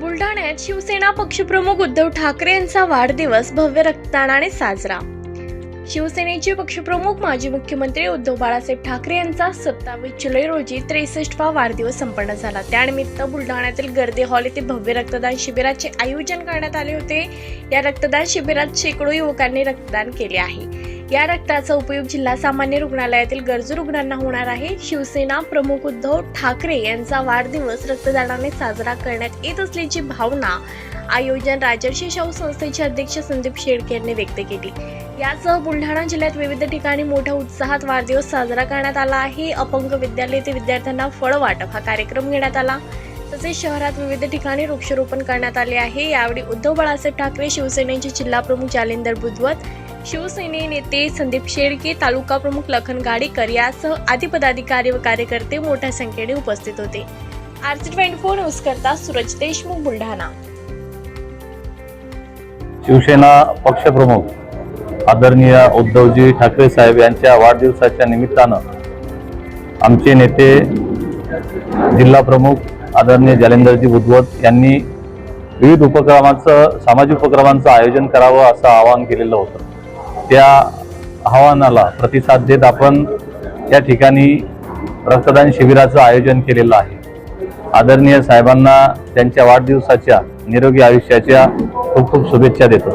बुलढाण्यात शिवसेना पक्षप्रमुख उद्धव ठाकरे यांचा वाढदिवस भव्य रक्तदानाने साजरा. शिवसेनेचे पक्षप्रमुख माजी मुख्यमंत्री उद्धव बाळासाहेब ठाकरे यांचा सत्तावीस जुलै रोजी त्रेसष्टवा वाढदिवस संपन्न झाला. त्यानिमित्त बुलढाण्यातील गर्दी हॉल येथे भव्य रक्तदान शिबिराचे आयोजन करण्यात आले होते. या रक्तदान शिबिरात शेकडो युवकांनी रक्तदान केले आहे. या रक्ताचा उपयोग जिल्हा सामान्य रुग्णालयातील गरजू रुग्णांना होणार आहे. शिवसेना प्रमुख उद्धव ठाकरे यांचा वाढदिवस रक्तदानाने साजरा करण्यात येत असल्याची भावना आयोजन राजर्षी शाहू संस्थेचे अध्यक्ष संदीप शेळके यांनी व्यक्त केली. यासह बुलढाणा जिल्ह्यात विविध ठिकाणी मोठ्या उत्साहात वाढदिवस साजरा करण्यात आला आहे. अपंग विद्यालयातील विद्यार्थ्यांना फळ वाटप हा कार्यक्रम घेण्यात आला. तसेच शहरात विविध ठिकाणी वृक्षारोपण करण्यात आले आहे. यावेळी उद्धव बाळासाहेब ठाकरे शिवसेनेचे जिल्हा प्रमुख जालिंदर बुधवत शिवसेने नेते संदीप शेळके तालुका प्रमुख लखन गाडेकर यासह आदी पदाधिकारी व कार्यकर्ते मोठ्या संख्येने उपस्थित होते. आरसी ट्वेंटी फोर न्यूज करता सूरज देशमुख बुलढाणा. शिवसेना पक्षप्रमुख आदरणीय उद्धवजी ठाकरे साहेब यांच्या वाढदिवसाच्या निमित्तानं आमचे नेते जिल्हा प्रमुख आदरणीय जालिंदरजी बुधवत यांनी विविध उपक्रमाचं सामाजिक उपक्रमांचं आयोजन करावं असं आवाहन केलेलं होतं. त्या आव्हानाला प्रतिसाद देत आपण या ठिकाणी रक्तदान शिबिराचं आयोजन केलेलं आहे. आदरणीय साहेबांना त्यांच्या वाढदिवसाच्या निरोगी आयुष्याच्या खूप खूप शुभेच्छा देतो.